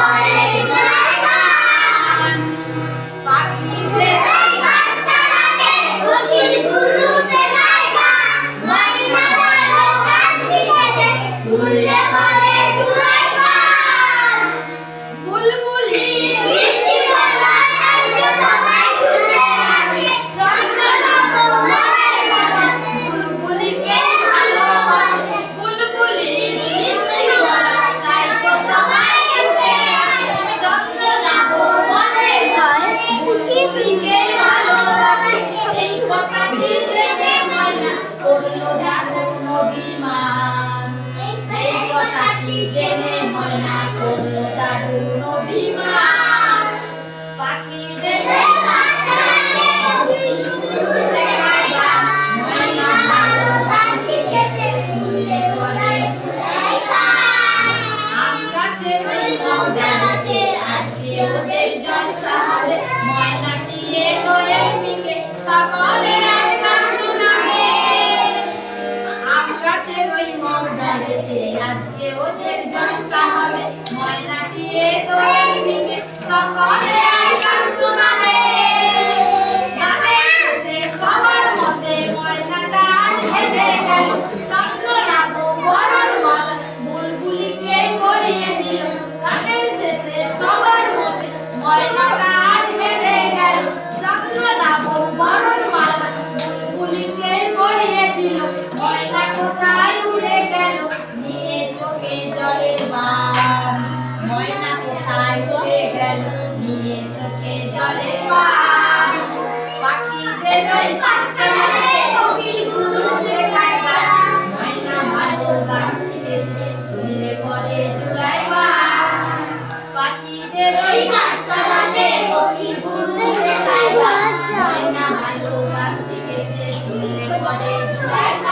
Bye. ওই মগডালেতে আজকে ওদের জনসা গেল নিয়ে চোখে জলে পান পাখিদের ওই পাঠশালায় কোকিল গুরু শেখায় গান মাইনা ভালো গান শিখেছে শুনলে পরে জুড়ায় গান পাখিদের ওই পাঠশালাতে কোকিল গুরু শেখায় গান মাইনা ভালো গান শিখেছে শুনলে পরে জুড়ায় গান